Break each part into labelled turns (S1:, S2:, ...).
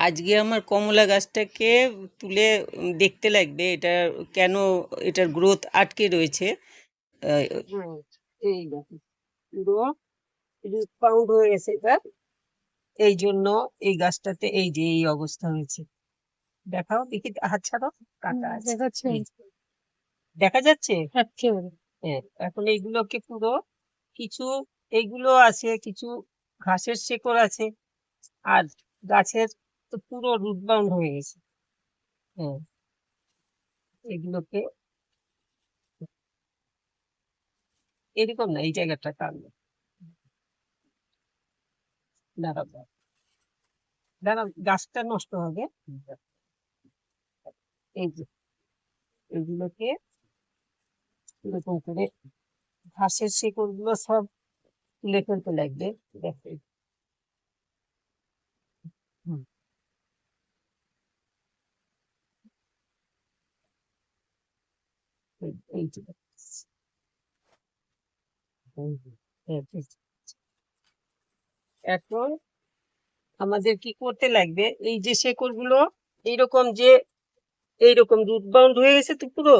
S1: আজকে আমার কমলা গাছটাকে তুলে দেখতে লাগবে। এটা কেন এটার গ্রোথ আটকে রয়েছে? আহ,
S2: হ্যাঁ এই পুরো রুট পাউন্ড হয়ে গেছে এটা। এই জন্য এই গাছটাতে এই যে এই অবস্থা হয়েছে। দেখাও দেখি হাত ছাড়ো কাটা আছে।
S3: দেখাচ্ছে।
S2: এই যে। দেখা যাচ্ছে? হ্যাঁ এখন এইগুলোকে পুরো কিছু এইগুলো আছে কিছু ঘাসের শেকড় আছে। আর গাছের তো পুরো রুট বাউন্ড হয়ে গেছে। হ্যাঁ এগুলোকে এরকম না এই জায়গাটা দাঁড়াও গাছটা নষ্ট হবে। এই যে এগুলোকে এরকম করে ঘাসের শেকড়গুলো সব তুলে ফেলতে লাগবে। দেখো। এখন আমাদের কি করতে লাগবে? এই যে শেকড়গুলো এইরকম যে, এইরকম রুট বাউন্ড হয়ে গেছে তো পুরো।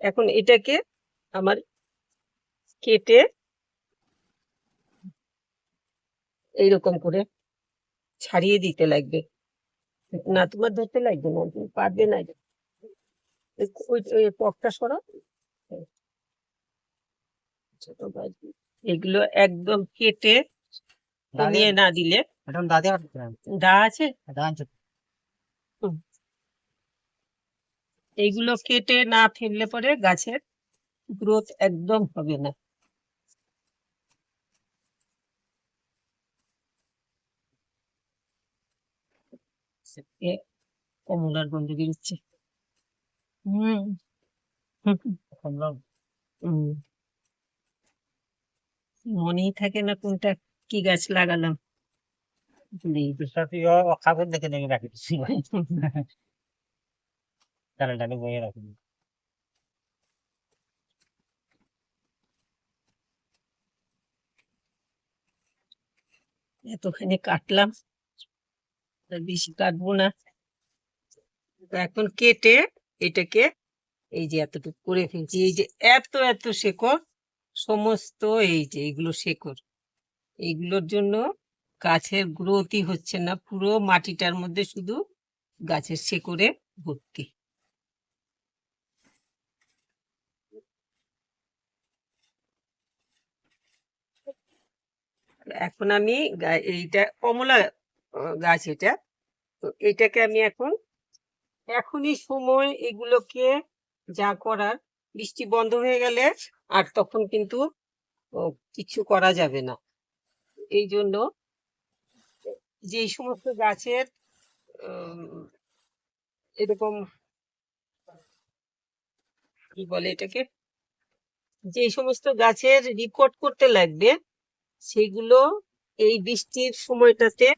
S2: এখন এটাকে আমার কেটে এইরকম করে ছাড়িয়ে দিতে লাগবে। না তোমার ধরতে লাগবে না, তুমি পারবে না এগুলো একদম কেটে কমিয়ে না দিলে। দা আছে? এইগুলো কেটে না ফেললে পরে গাছের গ্রোথ একদম হবে না। কমলার গন্ধ বেরোচ্ছে। হুম হুম। মনেই থাকে না কোনটা কি গাছ লাগালাম।
S4: খাবার দেখে দেখে রাখি ডালে ডালে বয়ে রাখি।
S2: এতখানি কাটলাম বেশি কাটবো না। এখন কেটে এটাকে এই যে এতটুকু করে ফেলছি। এই যে এত এত শেকড়, সমস্ত এই যে এগুলো শেকড়। এইগুলোর জন্য গাছের গ্রোথই হচ্ছে না, পুরো মাটিটার মধ্যে শুধু গাছের শেকড়ে ভর্তি। এখন আমি এইটা কমলা গাছ এটা। তো এটাকে আমি এখন এখনই সময় এগুলোকে যা করার। বৃষ্টি বন্ধ হয়ে গেলে আর তখন কিন্তু কিছু করা যাবে না। এই জন্য যে সমস্ত গাছের এরকম কি বলে এটাকে? যে সমস্ত গাছের রিপোর্ট করতে লাগবে, সেগুলো এই বৃষ্টির সময়টাতে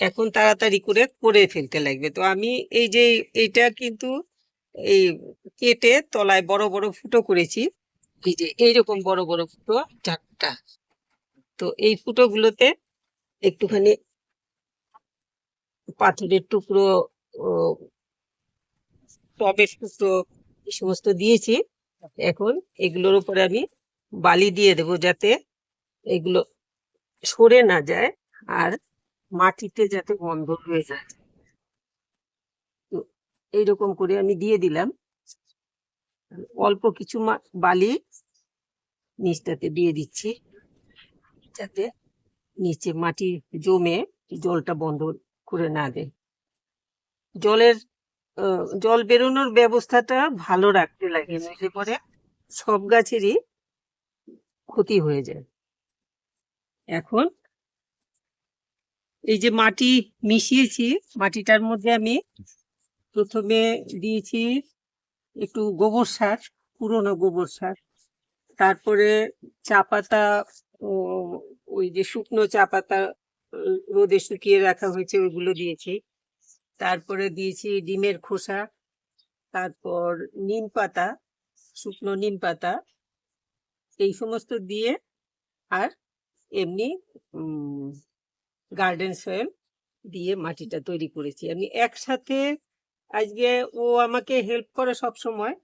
S2: এখন তাড়াতাড়ি করে করে ফেলতে লাগবে। তো আমি এই যে এইটা কিন্তু এই কেটে তলায় বড় বড় ফুটো করেছি। এই যে এইরকম বড় বড় ফুটো চারটা। তো এই ফুটোগুলোতে একটুখানি পাথরের টুকরো টবের টুকরো এই সমস্ত দিয়েছি। এখন এগুলোর উপরে আমি বালি দিয়ে দেবো যাতে এগুলো সরে না যায়। আর মাটিতে যাতে বন্ধ হয়ে যায়। তো এইরকম করে আমি দিয়ে দিলাম। অল্প কিছু বালি নিচটাতে দিয়ে দিচ্ছি। যাতে নিচে মাটি জমে জলটা বন্ধ করে না দেয়। জলের জল বেরোনোর ব্যবস্থাটা ভালো রাখতে লাগে, নইলে পরে সব গাছেরই ক্ষতি হয়ে যায়। এখন এই যে মাটি মিশিয়েছি, মাটিটার মধ্যে আমি প্রথমে দিয়েছি একটু গোবর সার, পুরনো গোবর সার। তারপরে চা পাতা ওই যে শুকনো চা পাতা রোদে শুকিয়ে রাখা হয়েছে ওইগুলো দিয়েছি। তারপরে দিয়েছি ডিমের খোসা, তারপর নিম পাতা, শুকনো নিম পাতা। এই সমস্ত দিয়ে আর এমনি গার্ডেন সয়েল দিয়ে মাটিটা তৈরি করেছি। আমি একসাথে আজকে ও আমাকে হেল্প করে সব সময়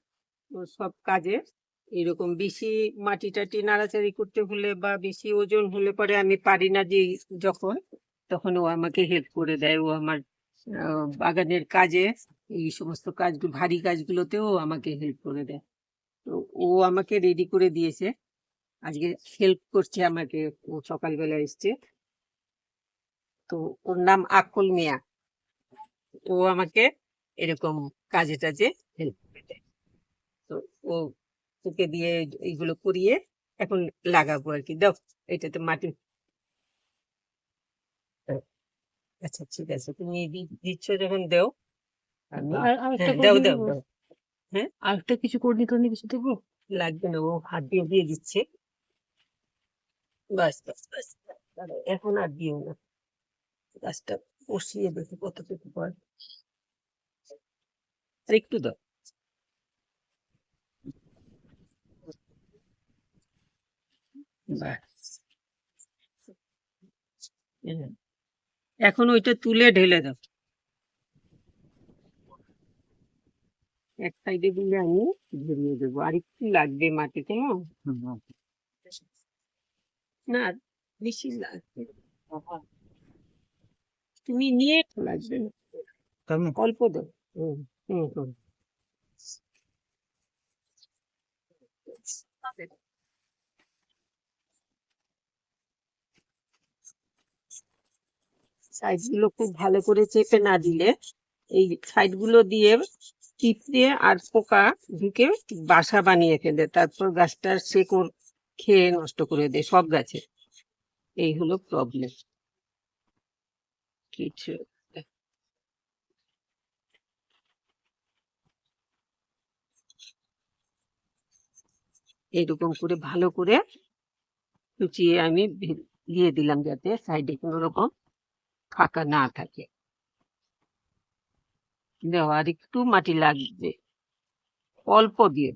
S2: সব কাজে। এরকম বেশি মাটি টাটি নাড়াচাড়ি করতে হলে বা বেশি ওজন হলে পরে আমি পারি না যে যখন, তখন ও আমাকে হেল্প করে দেয়। ও আমার বাগানের কাজে, এই সমস্ত কাজগুলো ভারী কাজগুলোতেও আমাকে হেল্প করে দেয়। তো ও আমাকে রেডি করে দিয়েছে। আজকে হেল্প করছে আমাকে, ও সকালবেলা এসছে। তো ওর নাম আকল মিয়া ও আমাকে এরকম কাজে টাজে হেল্প করে দেয় তো ও ওকে দিয়ে এইগুলো করিয়ে এখন লাগাবো আর কি দাও এটাতে মাটি আচ্ছা ঠিক আছে তুমি দিচ্ছ যখন দাও হ্যাঁ দাও দাও হ্যাঁ
S3: আরেকটা কিছু করে দিতে হলে কিছু দেবো
S2: লাগবে না ও হাত দিয়ে দিয়ে দিচ্ছে বাস বাস বাস এখন আর দিও না গাছটা বসিয়ে দেখি কতটুকু পর আর একটু দাও। এখন ওইটা তুলে ঢেলে দাও। এক সাইডে দিলে আমি ধরিয়ে দেবো। আর একটু লাগবে মাটি কেমন না বেশি লাগবে তুমি নিয়ে লাগবে অল্প হুম সাইডগুলো খুব ভালো করে চেপে না দিলে এই সাইডগুলো দিয়ে চিপড়ে আর পোকা ঢুকে বাসা বানিয়ে ফেলে। তারপর গাছটার শেকড় খেয়ে নষ্ট করে দেয় সব গাছে। এই হলো প্রবলেম কিছু একটা। এইরকম করে ভালো করে লুচিয়ে আমি দিয়ে দিলাম যাতে সাইডে কোনো রকম ফাঁকা না থাকে। দেওয়া আর একটু মাটি লাগবে। অল্প দিয়ে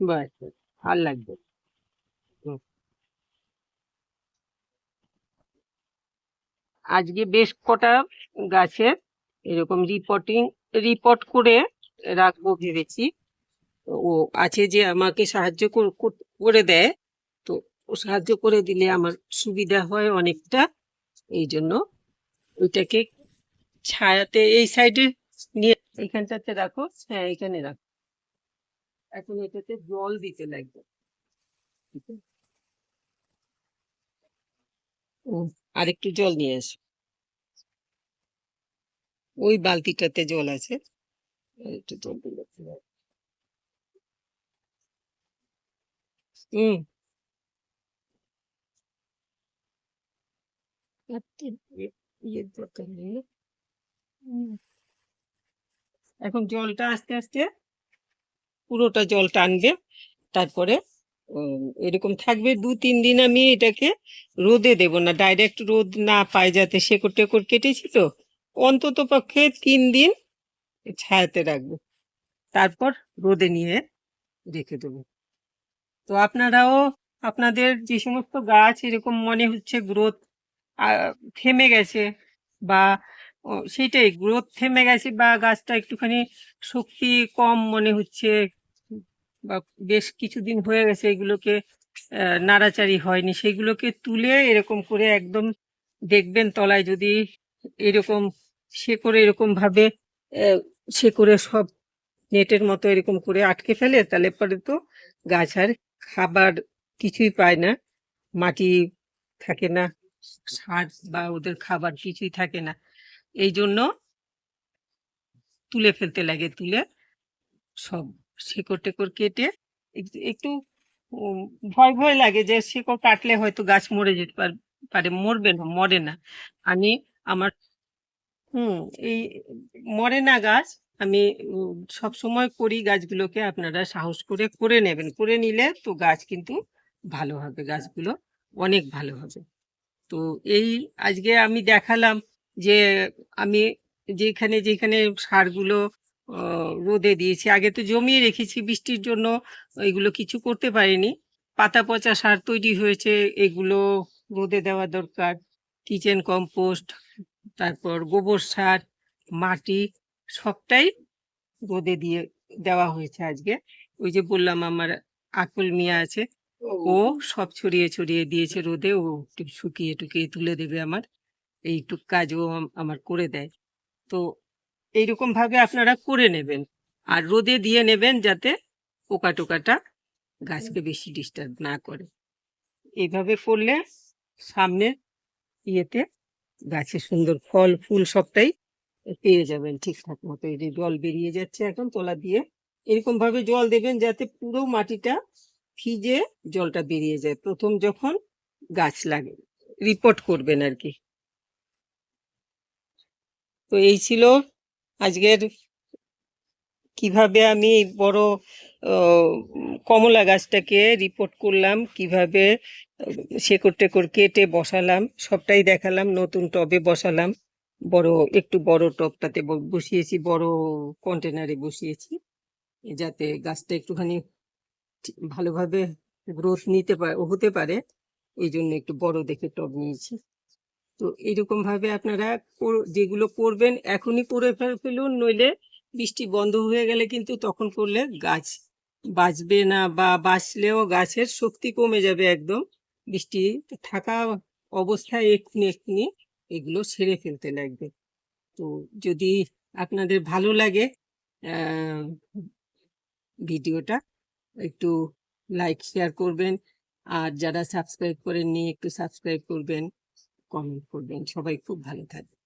S2: বাস, আর লাগবে না। হুম। আজকে বেশ কটা গাছের এরকম রিপোর্টিং রিপোর্ট করে রাখব ভেবেছি। ও আছে যে আমাকে সাহায্য কর- দেয়। তো সাহায্য করে দিলে আমার সুবিধা হয় অনেকটা। এই জন্য ওইটাকে ছায়াতে এই সাইডে নিয়ে এখানটাতে রাখো। হ্যাঁ এখানে রাখো। এখন এটাতে জল দিতে লাগবে। ঠিক আছে? ও আরেকটু জল নিয়ে এসো। ওই বালতিটাতে জল আছে। একটু জল হুম। এখন জলটা আস্তে আস্তে পুরোটা জল টানবে। তারপরে এরকম থাকবে দু, তিন দিন আমি এটাকে রোদে দেব না ডাইরেক্ট রোদ না পায় যাতে শেকড় টেকড় কেটেছি তো। অন্তত পক্ষে তিন দিন ছায়াতে রাখব। তারপর রোদে নিয়ে রেখে দেবো। তো আপনারাও, আপনাদের যে সমস্ত গাছ এরকম মনে হচ্ছে গ্রোথ থেমে গেছে বা সেটাই গ্রোথ থেমে গেছে বা গাছটা একটুখানি শক্তি কম মনে হচ্ছে বা বেশ কিছুদিন হয়ে গেছে এগুলোকে নাড়াচাড়ি হয়নি। সেগুলোকে তুলে এরকম করে একদম দেখবেন তলায় যদি এরকম শেকড়ে এরকম ভাবে সে করে সব নেটের মতো এরকম করে আটকে ফেলে, তাহলে পরে তো গাছ আর খাবার কিছুই পায় না। মাটি থাকে না, সার বা ওদের খাবার কিছুই থাকে না। এই জন্য তুলে ফেলতে লাগে, তুলে সব শিকড় টেকড় কেটে একটু- ভয় ভয় লাগে যে শিকড় কাটলে হয়তো গাছ মরে যেতে পার- মরবে না, মরে না। আমি আমার, হুম, এই মরে না গাছ, আমি সব সময় করি গাছগুলোকে, আপনারা সাহস করে করে নেবেন। করে নিলে তো গাছ কিন্তু ভালো হবে, গাছগুলো অনেক ভালো হবে। তো এই আজকে আমি দেখালাম যে আমি যেখানে যেখানে সারগুলো রোদে দিয়েছি। আগে তো জমিয়ে রেখেছি, বৃষ্টির জন্য এগুলো কিছু করতে পারিনি। পাতা পচা সার তৈরি হয়েছে, এগুলো রোদে দেওয়া দরকার। কিচেন কম্পোস্ট, তারপর গোবর সার, মাটি, সবটাই রোদে দিয়ে দেওয়া হয়েছে আজকে। ওই যে বললাম, আমার আকুল মিয়া আছে, ও সব ছড়িয়ে ছড়িয়ে দিয়েছে রোদে, ও একটু শুকিয়ে টুকিয়ে তুলে দেবে আমার। এইটুক কাজও আমার করে দেয়। তো এইরকম ভাবে আপনারা করে নেবেন। আর রোদে দিয়ে নেবেন যাতে পোকা টোকাটা গাছকে বেশি ডিস্টার্ব না করে। এইভাবে করলে সামনে ইয়েতে গাছে সুন্দর ফল ফুল সবটাই পেয়ে যাবেন ঠিকঠাক মতো। এই যে জল বেরিয়ে যাচ্ছে এখন তলা দিয়ে। এরকম ভাবে জল দেবেন যাতে পুরো মাটিটা ভিজে জলটা বেরিয়ে যায়। প্রথম যখন গাছ লাগে রিপোর্ট করবেন আর কি তো এই ছিল আজকের কীভাবে আমি বড় কমলা গাছটাকে রিপোর্ট করলাম, কীভাবে শেকড় টেকড় কেটে বসালাম, সবটাই দেখালাম, নতুন টবে বসালাম, বড়, একটু বড় টবটাতে বসিয়েছি, বড় কন্টেনারে বসিয়েছি যাতে গাছটা একটুখানি ভালোভাবে গ্রোথ নিতে পারে হতে পারে এই জন্য একটু বড় দেখে টব নিয়েছি। তো এইরকম ভাবে আপনারা যেগুলো করবেন এখনই করে ফেল- ফেলুন, নইলে বৃষ্টি বন্ধ হয়ে গেলে কিন্তু তখন করলে গাছ বাঁচবে না বা বাঁচলেও গাছের শক্তি কমে যাবে একদম। বৃষ্টি থাকা অবস্থায় এক্ষুনি এক্ষুনি এগুলো সেরে ফেলতে লাগবে তো যদি আপনাদের ভালো লাগে ভিডিওটা একটু লাইক, শেয়ার করবেন। আর যারা সাবস্ক্রাইব করেননি একটু সাবস্ক্রাইব করবেন। কমেন্ট করবেন। সবাই খুব ভালো থাকবে